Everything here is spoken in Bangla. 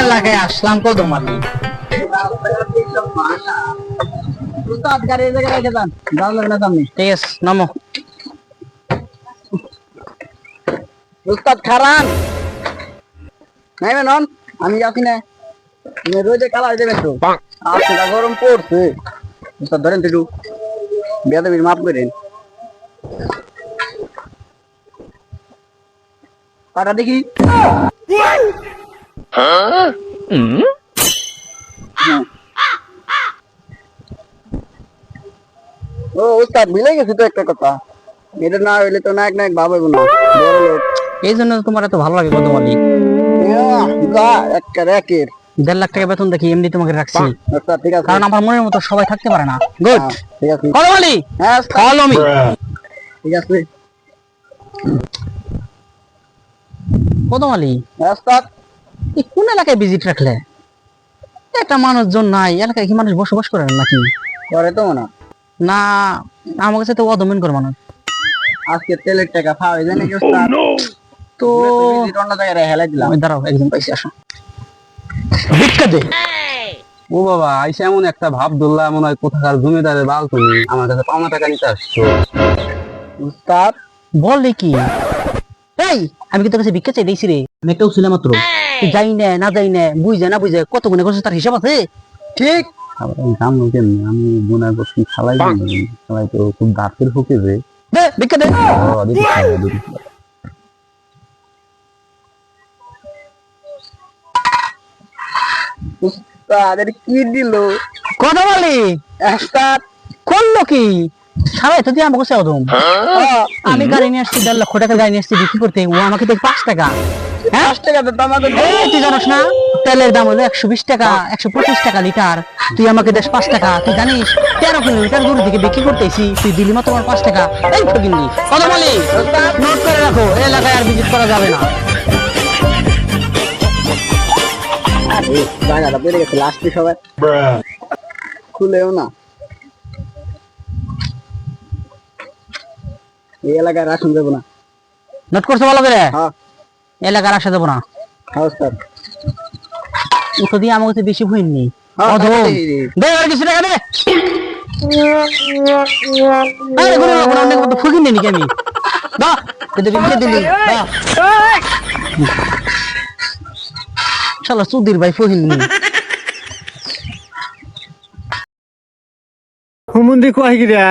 এলাকায় আসলাম কদম আলী উস্তাদ গাড়ি এই জায়গায় রেখে যান যাওয়া লাগবে না সামনে ঠিক আছে নামো উস্তাদ খারান। নাইবে নন আমি যাচ্ছি না। রোজে কালা যাবে তো আজকে গরম পড়ছে। উস্তাদ ধরেন তো একটু। বেদবির মাফ করেন। পাটা দেখি। ও উস্তাদ মিলে গেছে তো একটা কথা। এটা না হইলে তো নায়ক নায়ক না। লোক। এই জন্য তোমার এত ভালো লাগে ইয়াহ, গা একটা র্যাকের দেড় লাখ টাকা বেতন দেখি এমনি তোমাকে রাখছি। আছে। কারণ আমার মনের মতো সবাই থাকতে পারে না। গুড হ্যাঁ, ঠিক আছে। কদম আলী হ্যাঁ ফলো মি ঠিক আছে। কদম আলী? হ্যাঁ কোন এলাকায় ভিজিট রাখলে? একটা মানুষজন নাই এলাকায় কি মানুষ বসবাস করে নাকি? করে তো না না আমার কাছে তো অদমেন করে মানুষ আজকে তেলের টাকা খাওয়া যায় নাকি উস্তাদ তো অন্য জায়গায় হেলাই দিলাম আমি দাঁড়াও একজন পাইছি আসো। ভিক্ষা দে। ও বাবা আইসা এমন একটা ভাব ধরলা মনে হয় কোথাকার জমিদারের বাল তুমি আমার কাছে পাওনা টাকা নিতে আসছো। উস্তাদ বল কি? এই আমি কি তোর কাছে ভিক্ষা চাই দিয়েছি রে? আমি একটা উছিলাম মাত্র। যাই না না যাই না বুঝে না বুঝে কত গুণে করছিস তার হিসাব আছে? ঠিক। আমি করছি খালাই খালাই তো খুব দাঁতের ফুকে যে। দে ভিক্ষা দে। কি দিল? কথা বলি। উস্তাদ করল কি? সারা এত দিয়ে কাছে অদম আমি গাড়ি নিয়ে আসছি দেড় লক্ষ টাকার গাড়ি নিয়ে আসছি বিক্রি করতে ও আমাকে দেখ পাঁচ টাকা। হ্যাঁ পাঁচ টাকা দিতে আমাকে তুই জানোস না? তেলের দাম হলো একশো বিশ টাকা একশো পঁচিশ টাকা লিটার। তুই আমাকে দেশ পাঁচ টাকা তুই জানিস তেরো কিলোমিটার দূর থেকে বিক্রি করতেছি তুই দিলি মাত্র আমার পাঁচ টাকা। এই ফকিন্দি কথা বলি? নোট করে রাখো এলাকায় আর ভিজিট করা যাবে না। জায়গাটা বেড়ে গেছে লাস্টে সবাই খুলেও না। এই এলাকায় রাখুন দেবো না। নোট করছ ভালো করে? হ্যাঁ। এলাকার আসা দেবো না। হ্যাঁ উঠো দিয়ে আমার কাছে বেশি ভুইন নেই। হ্যাঁ। কিছু টাকা দে। ফুকিন আমি? সুধীর ভাই হুমুন্দি কয় গিরা